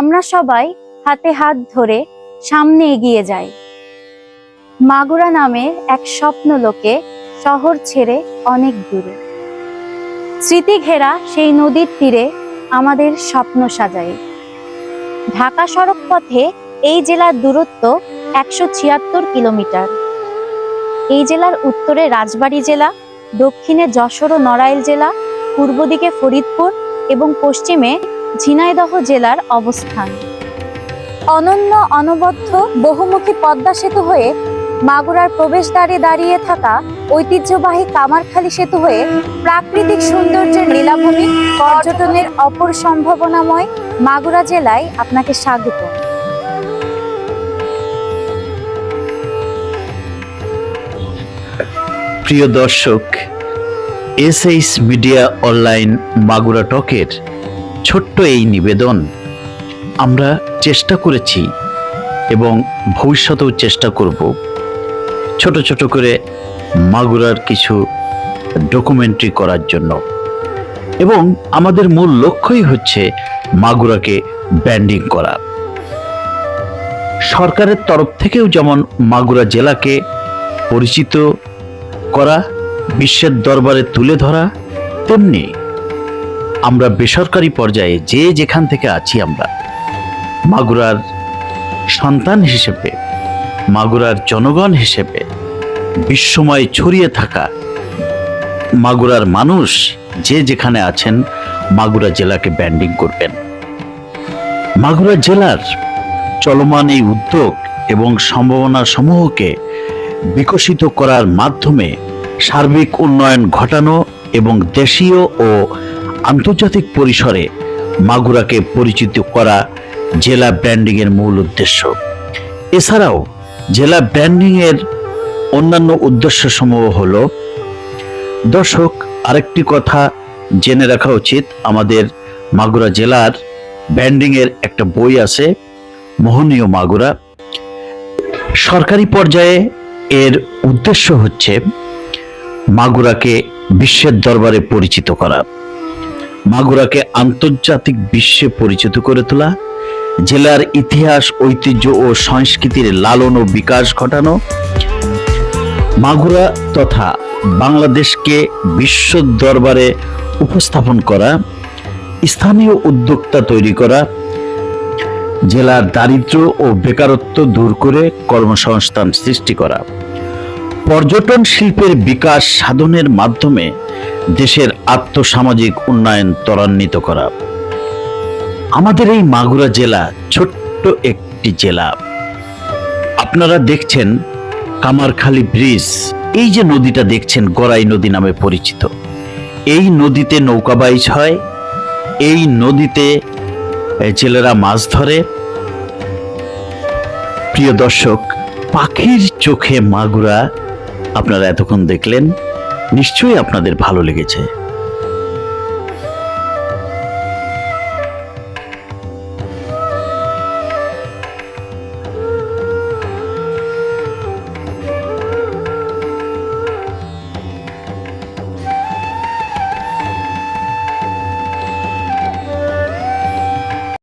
আমরা সবাই হাতে হাত ধরে সামনে এগিয়ে যাই। মাগুরা নামের এক স্বপ্ন লোকে শহর ছেড়ে অনেক দূরে। স্মৃতি ঘেরা সেই নদীর তীরে আমাদের স্বপ্ন সাজাই। ঢাকা সড়ক পথে এই জেলার দূরত্ব একশো ছিয়াত্তর কিলোমিটার। এই জেলার উত্তরে রাজবাড়ী জেলা, দক্ষিণে যশোর ও নড়াইল জেলা, পূর্ব দিকে ফরিদপুর এবং পশ্চিমে ঝিনাইদহ জেলার অবস্থান। অনন্য অনবদ্য বহুমুখী পদ্মা সেতু হয়ে মাগুরার প্রবেশদ্বারে দাঁড়িয়ে থাকা ঐতিহ্যবাহী কামারখালী সেতু হয়ে প্রাকৃতিক সৌন্দর্যের লীলাভূমি পর্যটনের অপর সম্ভাবনাময় মাগুরা জেলায় আপনাকে স্বাগত। প্রিয় দর্শক, এসএইচ মিডিয়া অনলাইন মাগুরা টকের ছোট্ট এই নিবেদন আমরা চেষ্টা করেছি এবং ভবিষ্যতেও চেষ্টা করব। ছোট ছোট করে মাগুরার কিছু ডকুমেন্টারি করার জন্য। এবং আমাদের মূল লক্ষ্যই হচ্ছে মাগুরাকে ব্যান্ডিং করা। সরকারের তরফ থেকেও যেমন মাগুরা জেলাকে পরিচিত করা, বিশ্বের দরবারে তুলে ধরা, তেমনি আমরা বেসরকারি পর্যায়ে যে যেখান থেকে আছি আমরা, মাগুরার সন্তান হিসেবে, মাগুরার জনগণ হিসেবে, বিশ্বময় ছড়িয়ে থাকা মাগুরার মানুষ যে যেখানে আছেন, মাগুরা জেলাকে ব্যান্ডিং করবেন। মাগুরা জেলার চলমান এই উদ্যোগ এবং সম্ভাবনা সমূহকে বিকশিত করার মাধ্যমে সার্বিক উন্নয়ন ঘটানো এবং দেশীয় ও আন্তর্জাতিক পরিসরে মাগুরাকে পরিচিত করা জেলা ব্র্যান্ডিংয়ের মূল উদ্দেশ্য। এছাড়াও জেলা ব্র্যান্ডিংয়ের অন্যান্য উদ্দেশ্য সমূহ হল, দর্শক, আরেকটি কথা জেনে রাখা উচিত, আমাদের মাগুরা জেলার ব্র্যান্ডিংয়ের একটা বই আছে, মোহনীয় মাগুরা। সরকারি পর্যায়ে এর উদ্দেশ্য হচ্ছে মাগুরাকে বিশ্বের দরবারে পরিচিত করা। মাগুরাকে আন্তর্জাতিক বিশ্বে পরিচিত করে তোলা, জেলার ইতিহাস, ঐতিহ্য ও সংস্কৃতির লালন ও বিকাশ ঘটানো, মাগুরা তথা বাংলাদেশকে বিশ্ব দরবারে উপস্থাপন করা, স্থানীয় উদ্যোক্তা তৈরি করা, জেলার দারিদ্র্য ও বেকারত্ব দূর করে কর্মসংস্থান সৃষ্টি করা। পর্যটন শিল্পের বিকাশ সাধনের মাধ্যমে দেশের আর্থসামাজিক উন্নয়ন ত্বরান্বিত করা। আমাদের এই মাগুরা জেলা ছোট্ট একটি জেলা। আপনারা দেখছেন কামারখালী ব্রিজ। এই যে নদীটা দেখছেন, গড়াই নদী নামে পরিচিত। এই নদীতে নৌকা বাইচ হয়। এই নদীতে জেলেরা মাছ ধরে। প্রিয় দর্শক, পাখির চোখে মাগুরা, আপনারা এতক্ষণ দেখলেন। নিশ্চয়ই আপনাদের ভালো লেগেছে।